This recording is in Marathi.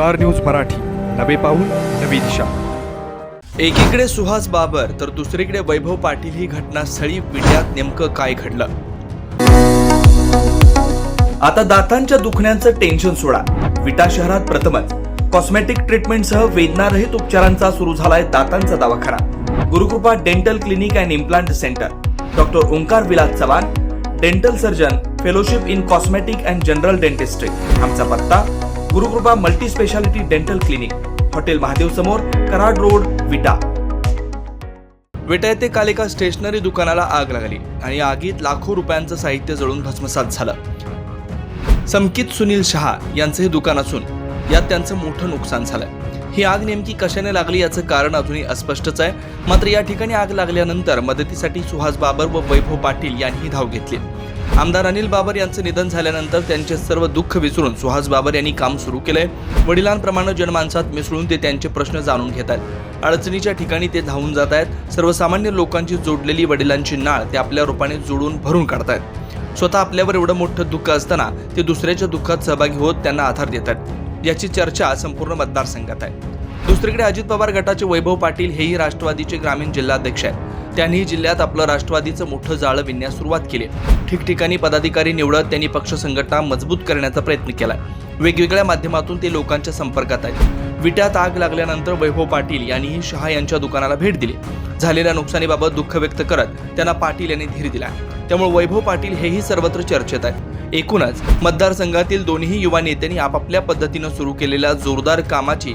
Star news Marathi. नवे पाऊल नवी दिशा. एकीकडे सुहास बाबर तर दुसरीकडे वैभव पाटील ही घटनास्थळी विड्यात नेमकं काय घडलं? आता दातांच्या दुखण्याचं टेन्शन सोडा. विटा शहरात प्रथमच. कॉस्मेटिक ट्रीटमेंटसह वेदनारहित उपचारांचा सुरू झालाय दातांचा दवाखाना. Gurukrupa dental clinic and implant centre doctor Omkar Vilas Chavan dental surgeon fellowship in cosmetic and general dentistry आमचा पत्ता Gurukrupa multi speciality dental clinic hotel Mahadev समोर कराड रोड विटा. विटा येथे काल एका स्टेशनरी दुकानाला आग लागली आणि आगीत लाखो रुपयांचं साहित्य जळून भस्मसात झालं. समकित सुनील शहा यांचं हे दुकान असून यात त्यांचं मोठं नुकसान झालं. ही आग नेमकी कशाने लागली याचं कारण अजूनही अस्पष्टच आहे. मात्र या ठिकाणी आग लागल्यानंतर मदतीसाठी सुहास बाबर व वैभव पाटील यांनी धाव घेतली. आमदार अनिल बाबर यांचं निधन झाल्यानंतर त्यांचे सर्व दुःख विसरून सुहास बाबर यांनी काम सुरू केलंय. वडिलांप्रमाणे जनमानसात मिसळून ते त्यांचे प्रश्न जाणून घेत आहेत. अडचणीच्या ठिकाणी ते धावून जात आहेत. सर्वसामान्य लोकांची जोडलेली वडिलांची नाळ ते आपल्या रूपाने जोडून भरून काढतायत. स्वतः आपल्यावर एवढं मोठं दुःख असताना ते दुसऱ्याच्या दुःखात सहभागी होत त्यांना आधार देतात याची चर्चा संपूर्ण मतदारसंघात आहे. दुसरीकडे अजित पवार गटाचे वैभव पाटील हेही राष्ट्रवादीचे ग्रामीण जिल्हाध्यक्ष आहेत. त्यांनी जिल्ह्यात आपलं राष्ट्रवादीचं मोठं जाळं विणण्यास सुरुवात केली ठिकठिकाणी पदाधिकारी निवडत त्यांनी पक्ष संघटना मजबूत करण्याचा प्रयत्न केलाय वेगवेगळ्या माध्यमातून ते लोकांच्या संपर्कात आहेत. विट्यात आग लागल्यानंतर वैभव पाटील यांनीही शहा यांच्या दुकानाला भेट दिली. झालेल्या नुकसानीबाबत दुःख व्यक्त करत त्यांना पाटील यांनी धीर दिला. त्यामुळे वैभव पाटील हेही सर्वत्र चर्चेत आहेत. एकूणच मतदारसंघातील दोन्ही युवा नेत्यांनी आपापल्या पद्धतीनं सुरू केलेल्या जोरदार कामाची